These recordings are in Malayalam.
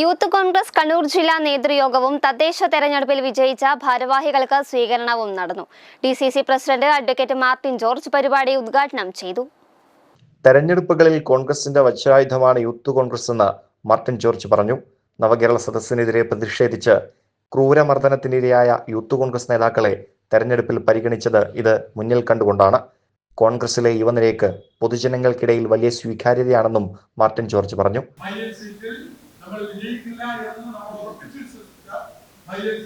യൂത്ത് കോൺഗ്രസ് കണ്ണൂർ ജില്ലാ നേതൃയോഗവും തദ്ദേശ തെരഞ്ഞെടുപ്പിൽ വിജയിച്ച ഭാരവാഹികൾക്ക് സ്വീകരണവും നടന്നു. D C C president advocate Martin George പരിപാടി ഉദ്ഘാടനം ചെയ്തു. തെരഞ്ഞെടുപ്പുകളിൽ കോൺഗ്രസിന്റെ വജ്രായുധമാണ് യൂത്ത് കോൺഗ്രസ് എന്ന് മാർട്ടിൻ ജോർജ് പറഞ്ഞു. നവകേരള സദസ്സിനെതിരെ പ്രതിഷേധിച്ച് ക്രൂരമർദ്ദനത്തിനിരയായ യൂത്ത് കോൺഗ്രസ് നേതാക്കളെ തെരഞ്ഞെടുപ്പിൽ പരിഗണിച്ചത് ഇത് മുന്നിൽ കണ്ടുകൊണ്ടാണ്. കോൺഗ്രസിലെ യുവനിരയ്ക്ക് പൊതുജനങ്ങൾക്കിടയിൽ വലിയ സ്വീകാര്യതയാണെന്നും മാർട്ടിൻ ജോർജ് പറഞ്ഞു. നമ്മൾ വിജയിക്കില്ല എന്ന് നമ്മൾ ഉറപ്പിച്ചു വിശ്വസിച്ച മയ്യൽ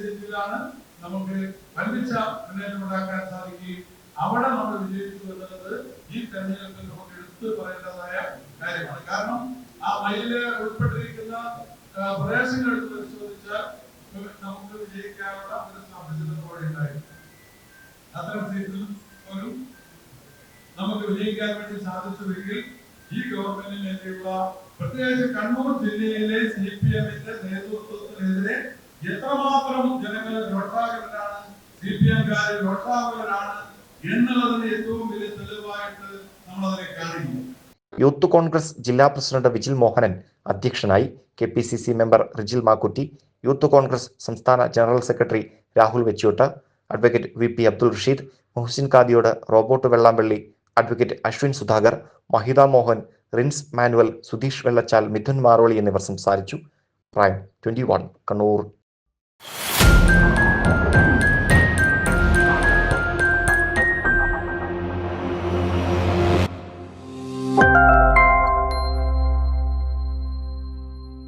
നമുക്ക് വൻപിച്ച മുന്നേറ്റം ഉണ്ടാക്കാൻ സാധിക്കുകയും അവിടെ നമ്മൾ വിജയിച്ചു എന്നുള്ളത് ഈ തെരഞ്ഞെടുപ്പിൽ നമുക്ക് എടുത്തു പറയേണ്ടതായ കാര്യമാണ്. കാരണം ആ മയിൽ ഉൾപ്പെട്ടിരിക്കുന്ന പ്രദേശങ്ങൾ എടുത്ത് പരിശോധിച്ചാൽ നമുക്ക് വിജയിക്കാനുള്ള ഒരു സാഹചര്യം അവിടെ ഉണ്ടായിരുന്നു അത്തരം സീറ്റിൽ പോലും നമുക്ക് വിജയിക്കാൻ വേണ്ടി സാധിച്ചുവെങ്കിൽ ഈ ഗവൺമെന്റിനെതിരെയുള്ള പ്രത്യേകിച്ച് കണ്ണൂർ ജില്ലയിലെ സി പി എമ്മിന്റെ നേതൃത്വത്തിനെതിരെ എത്രമാത്രം ജനങ്ങൾ രോഷാകുലരാണ് സി പി എംകാർ രോഷാകുലരാണ് എന്നുള്ളതിന് ഏറ്റവും വലിയ തെളിവായിട്ട് നമ്മളതിനെ കാണിക്കുന്നു യൂത്ത് കോൺഗ്രസ് ജില്ലാ പ്രസിഡന്റ് വിജിൽ മോഹനൻ അധ്യക്ഷനായി K P C C member Rijil Makkutty youth Congress സംസ്ഥാന general secretary Rahul Vechoot advocate V P Abdul Rasheed Muhasin Kadiyode Robert Vellampally advocate Ashwin Sudhakar Mahitha Mohan Rins Manuel Sudheesh Vellachal Mithun Maroli എന്നിവർ സംസാരിച്ചു. Prime twenty one Kannur.